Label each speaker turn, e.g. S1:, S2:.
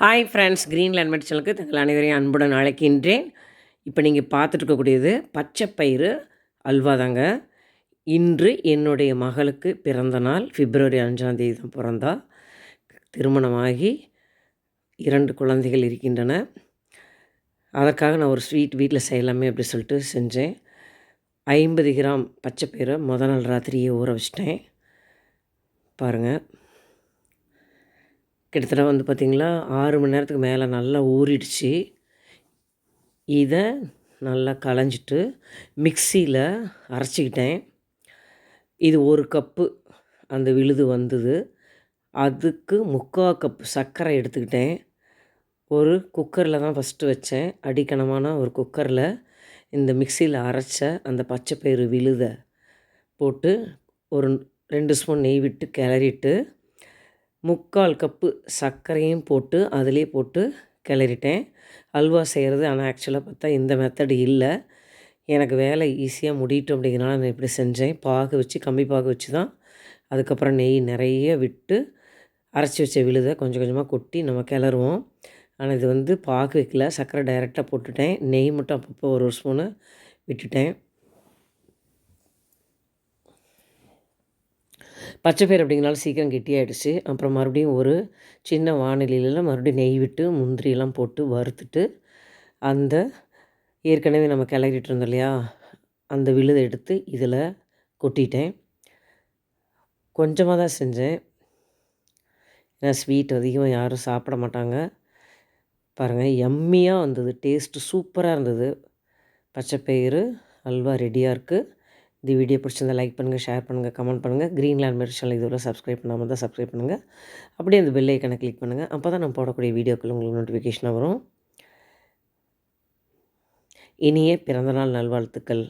S1: Hi friends Greenland மெடிசனுக்கு தங்கள் அனைவரையும் அன்புடன் அழைக்கின்றேன். இப்போ நீங்கள் பார்த்துட்டு இருக்கக்கூடியது பச்சை பயிறு அல்வா தாங்க இன்று என்னுடைய மகளுக்கு பிறந்த நாள் பிப்ரவரி அஞ்சாந்தேதி தான் பிறந்தா. திருமணமாகி இரண்டு குழந்தைகள் இருக்கின்றன. அதற்காக நான் ஒரு ஸ்வீட் வீட்டில் செய்யலாமே அப்படி சொல்லிட்டு செஞ்சேன். ஐம்பது கிராம் பச்சை பயிரை முத நாள் ராத்திரியே ஊற வச்சிட்டேன். பாருங்கள் கிட்டத்தட்ட வந்து பார்த்திங்களா ஆறு மணி நேரத்துக்கு மேலே நல்லா ஊறிடுச்சு. இதை நல்லா களைஞ்சிட்டு மிக்சியில் அரைச்சிக்கிட்டேன். இது ஒரு கப்பு அந்த விழுது வந்தது. அதுக்கு முக்கால் கப்பு சர்க்கரை எடுத்துக்கிட்டேன். ஒரு குக்கரில் தான் ஃபஸ்ட்டு வச்சேன். அடிக்கணமான ஒரு குக்கரில் இந்த மிக்சியில் அரைச்ச அந்த பச்சை பயிறு விழுதை போட்டு ஒரு ரெண்டு ஸ்பூன் நெய் விட்டு கிளறிட்டு முக்கால் கப்பு சர்க்கரையும் போட்டு அதிலே போட்டு கிளறிட்டேன். அல்வா செய்கிறது ஆனால் ஆக்சுவலாக பார்த்தா இந்த மெத்தடு இல்லை. எனக்கு வேலை ஈஸியாக முடியட்டும் அப்படிங்கிறனால நான் இப்படி செஞ்சேன். பாகு வச்சு கம்மி பாகு வச்சு தான். அதுக்கப்புறம் நெய் நிறைய விட்டு அரைச்சி வச்ச விழுதை கொஞ்சம் கொஞ்சமாக கொட்டி நம்ம கிளறுவோம். ஆனால் இது வந்து பாகு வைக்கல. சர்க்கரை டைரெக்டாக போட்டுட்டேன். நெய் மட்டும் அப்பப்போ ஒரு ஸ்பூனு விட்டுட்டேன். பச்சைப்பயிறு அப்படிங்கனால சீக்கிரம் கெட்டியாயிடுச்சு. அப்புறம் மறுபடியும் ஒரு சின்ன வானிலையில் மறுபடியும் நெய் விட்டு முந்திரியெல்லாம் போட்டு வறுத்துட்டு அந்த ஏற்கனவே நம்ம கிளறிட்டு இருந்தோம் இல்லையா அந்த விழுதை எடுத்து இதில் கொட்டிட்டேன். கொஞ்சமாக தான் செஞ்சேன். ஏன்னா ஸ்வீட் அதிகமாக யாரும் சாப்பிட மாட்டாங்க. பாருங்கள் எம்மியாக வந்தது டேஸ்ட்டு சூப்பராக இருந்தது. பச்சைப்பயிறு அல்வா ரெடியாக இருக்குது இந்த வீடியோ பிடிச்சிருந்தா லைக் பண்ணுங்கள் ஷேர் பண்ணுங்கள் கமெண்ட் பண்ணுங்கள் க்ரீன்லேண்ட் மெரி சேனல் இதுவரை சப்ஸ்கிரைப் பண்ணாமல் தான் சப்ஸ்கிரைப் பண்ணுங்கள் அப்படியே அந்த பெல் ஐக்கனை கிளிக் பண்ணுங்கள் அப்போ தான் நான் போடக்கூடிய வீடியோக்கள் உங்களுக்கு நோட்டிஃபிகேஷனாக வரும். இனிய பிறந்தநாள் நல்வாழ்த்துக்கள்.